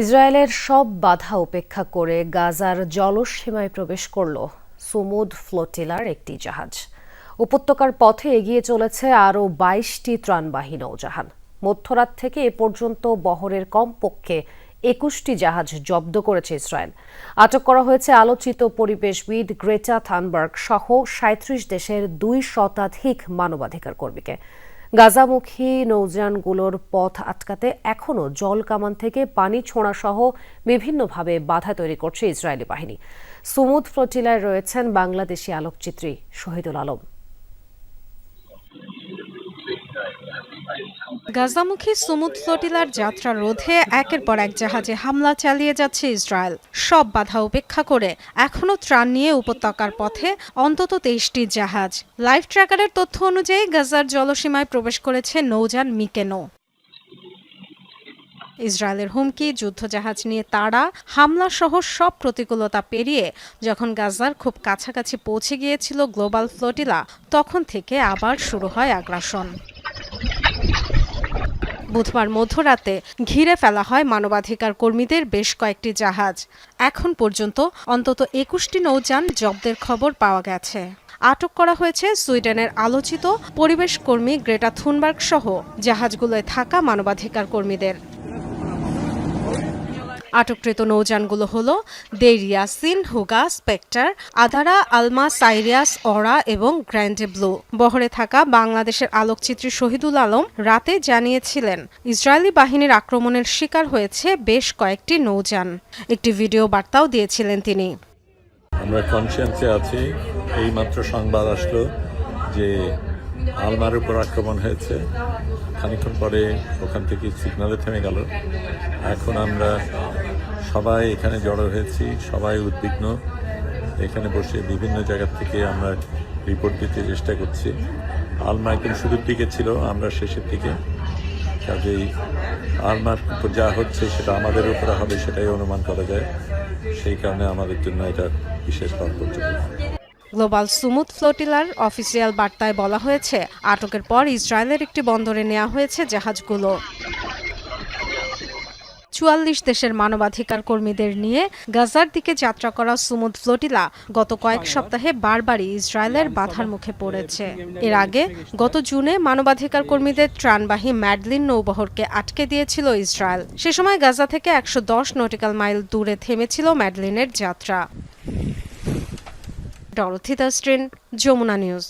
ইসরায়েলের সব বাধা উপেক্ষা করে গাজার জলসীমায় প্রবেশ করল সুমুদ ফ্লোটিলার একটি জাহাজ। উপত্যকার পথে এগিয়ে চলেছে আরও বাইশটি ত্রাণবাহী নৌজাহান। মধ্যরাত থেকে এ পর্যন্ত বহরের কমপক্ষে একুশটি জাহাজ জব্দ করেছে ইসরায়েল। আটক করা হয়েছে আলোচিত পরিবেশবিদ গ্রেটা থানবার্গ সহ সাঁত্রিশ দেশের দুই শতাধিক মানবাধিকার কর্মীকে গাজামুখী নৌযানগুলোর পথ আটকাতে এখনও জল কামান থেকে পানি ছোঁড়া সহ বিভিন্নভাবে বাধা তৈরি করছে ইসরায়েলি বাহিনী। সুমুদ ফ্লোটিলায় রয়েছেন বাংলাদেশি আলোকচিত্রী শহীদুল আলম। গাজামুখী সুমুদ ফ্লোটিলার যাত্রা রোধে একের পর এক জাহাজে হামলা চালিয়ে যাচ্ছে ইসরায়েল। সব বাধা উপেক্ষা করে এখনও ত্রাণ নিয়ে উপত্যকার পথে অন্তত তেইশটি জাহাজ। লাইফ ট্র্যাকারের তথ্য অনুযায়ী গাজার জলসীমায় প্রবেশ করেছে নৌযান মিকেনো। ইসরায়েলের হুমকি, যুদ্ধজাহাজ নিয়ে তারা হামলা সহ সব প্রতিকূলতা পেরিয়ে যখন গাজার খুব কাছাকাছি পৌঁছে গিয়েছিল গ্লোবাল ফ্লোটিলা, তখন থেকে আবার শুরু হয় আগ্রাসন। বুধবার মধ্যরাতে ঘিরে ফেলা হয় মানবাধিকার কর্মীদের বেশ কয়েকটি জাহাজ। এখন পর্যন্ত অন্তত একুশটি নৌযান জব্দের খবর পাওয়া গেছে। আটক করা হয়েছে সুইডেনের আলোচিত পরিবেশ কর্মী গ্রেটা থুনবার্গ সহ জাহাজগুলোয় থাকা মানবাধিকার কর্মীদের। আটককৃত নৌযানগুলো হল দেরিয়াসিন হুগা, স্পেক্টার, আদারা, আলমা, সাইরিয়াস, অরা এবং গ্র্যান্ডে ব্লু। বহরে থাকা বাংলাদেশের আলোকচিত্রী শহীদুল আলম রাতে জানিয়েছিলেন, ইসরায়েলি বাহিনীর আক্রমণের শিকার হয়েছে বেশ কয়েকটি নৌযান। একটি ভিডিও বার্তাও দিয়েছিলেন তিনি। আমরা কনসিয়েন্সে আছি। এইমাত্র সংবাদ আসলো যে আলমার উপর আক্রমণ হয়েছে। খানিক্ষণ পরে ওখান থেকে সিগনালে থেমে গেল। এখন আমরা সবাই এখানে জড়ো হয়েছি, সবাই উদ্বিগ্ন। এখানে বসে বিভিন্ন জায়গা থেকে আমরা রিপোর্ট দিতে চেষ্টা করছি। আলমা একদম শুরুর দিকে ছিল, আমরা শেষের দিকে। কাজেই আলমার উপর যা হচ্ছে সেটা আমাদের উপরে হবে, সেটাই অনুমান করা যায়। সেই কারণে আমাদের জন্য এটা বিশেষ তাৎপর্যপূর্ণ। গ্লোবাল সুমুদ ফ্লোটিলার অফিসিয়াল বার্তায় বলা হয়েছে, আটকের পর ইসরায়েলের একটি বন্দরে নেওয়া হয়েছে জাহাজগুলো। চুয়াল্লিশ দেশের মানবাধিকার কর্মীদের নিয়ে গাজার দিকে যাত্রা করা সুমুদ ফ্লোটিলা গত কয়েক সপ্তাহে বারবারই ইসরায়েলের বাধার মুখে পড়েছে। এর আগে গত জুনে মানবাধিকার কর্মীদের ত্রাণবাহী ম্যাডলিন নৌবহরকে আটকে দিয়েছিল ইসরায়েল। সে সময় গাজা থেকে একশো দশ নটিক্যাল মাইল দূরে থেমেছিল ম্যাডলিনের যাত্রা। ডরথি দাস্ট্রিন যমুনা নিউজ।